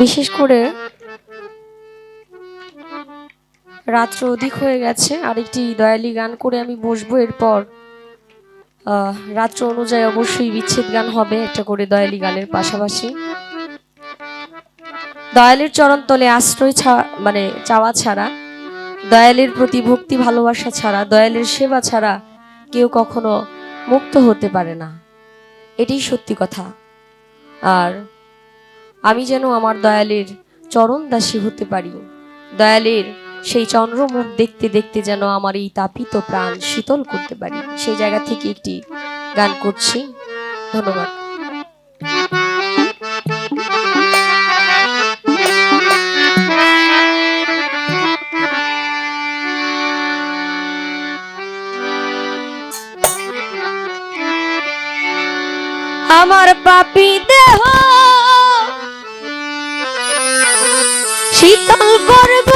বিশেষ করে রাত্র অধিক হয়ে গেছে, আরেকটি দয়ালি গান করে আমি বসবো। এরপর রাত্র অনুযায়ী অবশ্যই বিচ্ছেদ গান হবে, একটা করে দয়ালি গানের পাশাপাশি। দয়ালের চরণতলে আশ্রয় ছাড়া মানে চাওয়া ছাড়া, দয়ালের প্রতি ভক্তি ভালোবাসা ছাড়া, দয়ালের সেবা ছাড়া কেউ কখনো মুক্ত হতে পারে না। এটাই সত্যি কথা। আর আমি যেন আমার দয়ালের চরণ দাসী হতে পারি। দয়ালের সেই চন্দ্রমুখ দেখতে দেখতে যেন আমার এই তাপিত প্রাণ শীতল করতে পারি। সেই জায়গা থেকে একটি গান করছি। ধন্যবাদ। আমার পাপি দেহ শীতল করব।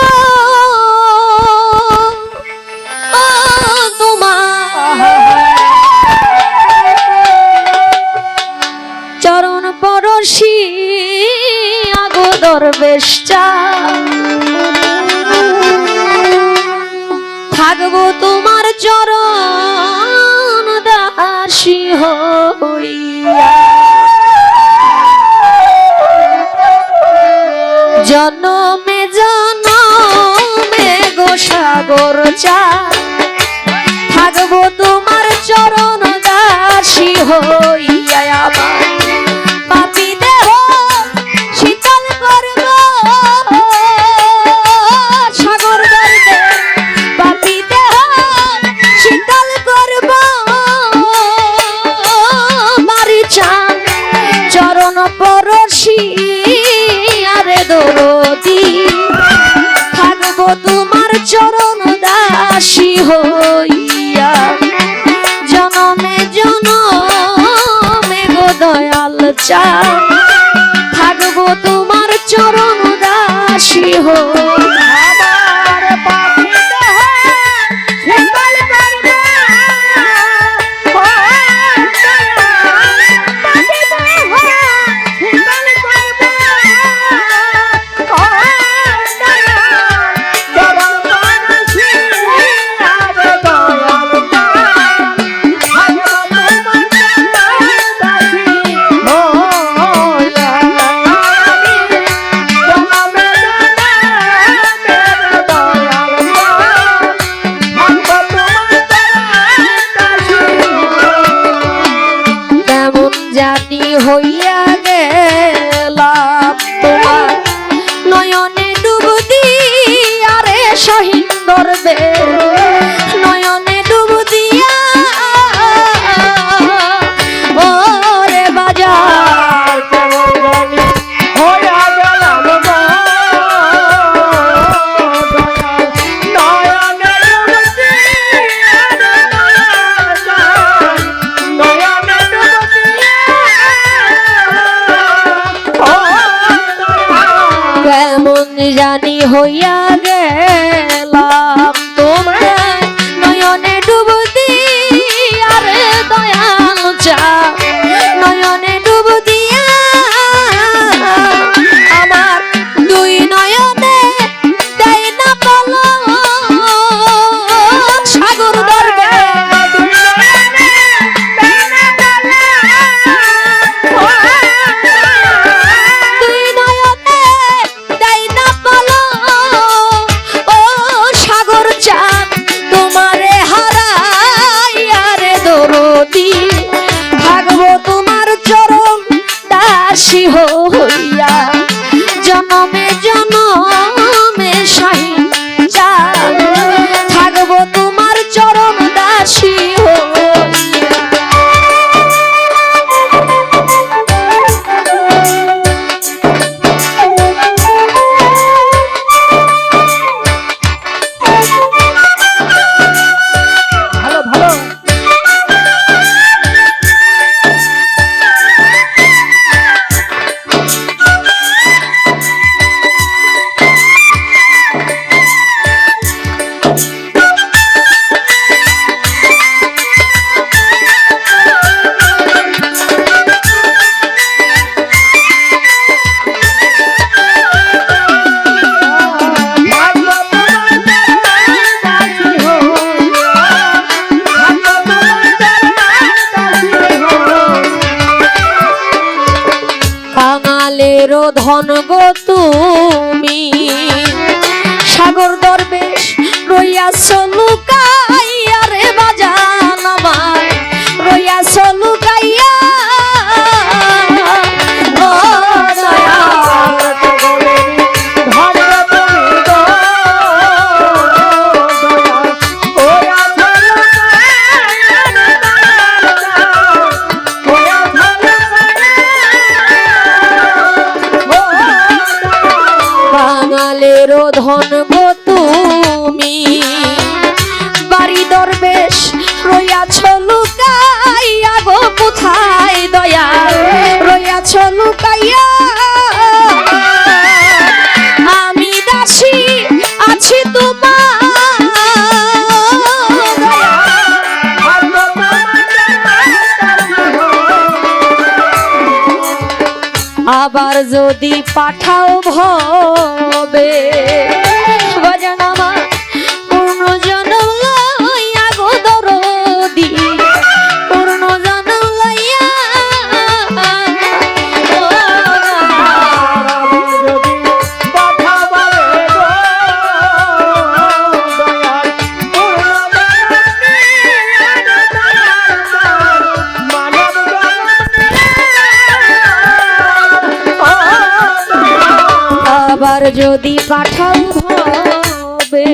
চরণ পরশি আগোদর বেশা থাকব তোমার চরণ দাসী হইয়া। জনমে চা থাকব তোমার চরণ দাসী হইয়া দাসী হইয়া জনমে জনমে গো দয়াল চা থাকব তোমার জানি হইয়া গেলাম জানি হইয়া গেলাম ফেরো ধন গো তুমি। সাগর দরবেশ রইয়াছ ধন আবার যদি পাঠাও ভবে। पर जो दी पाठ हो बे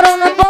got on the phone.